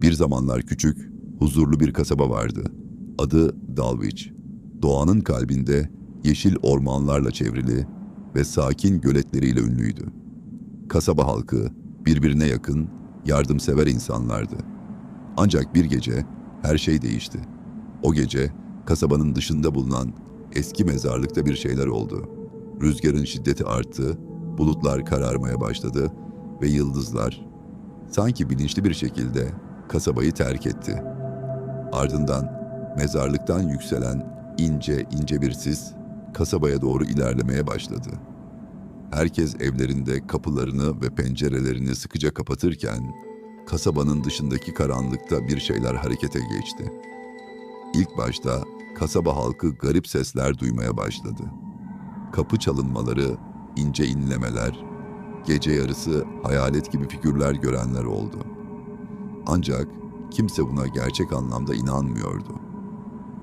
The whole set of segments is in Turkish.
Bir zamanlar küçük, huzurlu bir kasaba vardı. Adı Dalwich. Doğanın kalbinde yeşil ormanlarla çevrili ve sakin göletleriyle ünlüydü. Kasaba halkı birbirine yakın, yardımsever insanlardı. Ancak bir gece her şey değişti. O gece kasabanın dışında bulunan eski mezarlıkta bir şeyler oldu. Rüzgarın şiddeti arttı, bulutlar kararmaya başladı ve yıldızlar sanki bilinçli bir şekilde kasabayı terk etti. Ardından mezarlıktan yükselen ince ince bir sis kasabaya doğru ilerlemeye başladı. Herkes evlerinde kapılarını ve pencerelerini sıkıca kapatırken kasabanın dışındaki karanlıkta bir şeyler harekete geçti. İlk başta kasaba halkı garip sesler duymaya başladı. Kapı çalınmaları, ince inlemeler, gece yarısı hayalet gibi figürler görenler oldu. Ancak kimse buna gerçek anlamda inanmıyordu.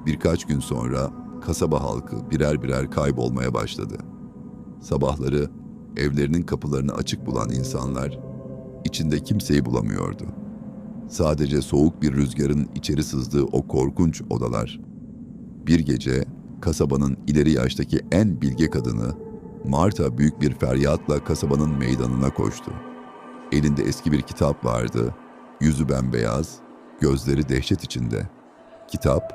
Birkaç gün sonra kasaba halkı birer birer kaybolmaya başladı. Sabahları evlerinin kapılarını açık bulan insanlar içinde kimseyi bulamıyordu. Sadece soğuk bir rüzgarın içeri sızdığı o korkunç odalar. Bir gece kasabanın ileri yaştaki en bilge kadını Marta büyük bir feryatla kasabanın meydanına koştu. Elinde eski bir kitap vardı. Yüzü bembeyaz, gözleri dehşet içinde. Kitap,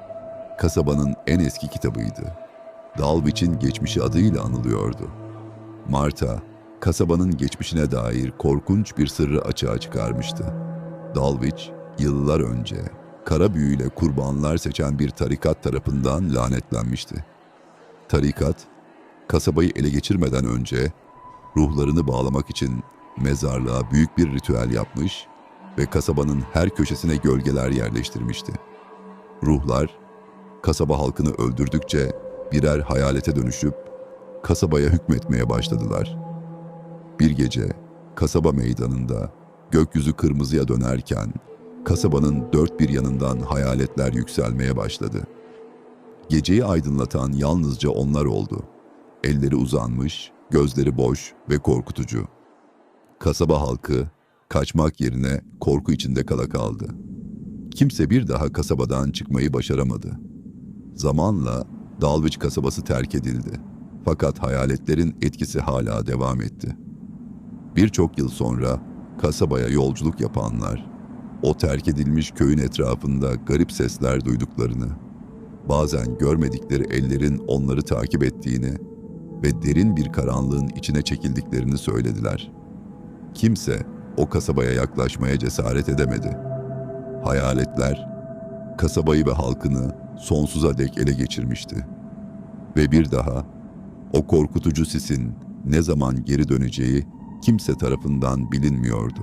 kasabanın en eski kitabıydı. Dalwich'in geçmişi adıyla anılıyordu. Marta, kasabanın geçmişine dair korkunç bir sırrı açığa çıkarmıştı. Dalwich, yıllar önce kara büyüyle kurbanlar seçen bir tarikat tarafından lanetlenmişti. Tarikat, kasabayı ele geçirmeden önce ruhlarını bağlamak için mezarlığa büyük bir ritüel yapmış ve kasabanın her köşesine gölgeler yerleştirmişti. Ruhlar, kasaba halkını öldürdükçe birer hayalete dönüşüp kasabaya hükmetmeye başladılar. Bir gece kasaba meydanında gökyüzü kırmızıya dönerken kasabanın dört bir yanından hayaletler yükselmeye başladı. Geceyi aydınlatan yalnızca onlar oldu. Elleri uzanmış, gözleri boş ve korkutucu. Kasaba halkı kaçmak yerine korku içinde kala kaldı. Kimse bir daha kasabadan çıkmayı başaramadı. Zamanla Dalwich kasabası terk edildi. Fakat hayaletlerin etkisi hala devam etti. Birçok yıl sonra kasabaya yolculuk yapanlar, o terk edilmiş köyün etrafında garip sesler duyduklarını, bazen görmedikleri ellerin onları takip ettiğini ve derin bir karanlığın içine çekildiklerini söylediler. Kimse o kasabaya yaklaşmaya cesaret edemedi. Hayaletler kasabayı ve halkını sonsuza dek ele geçirmişti. Ve bir daha o korkutucu sisin ne zaman geri döneceği kimse tarafından bilinmiyordu.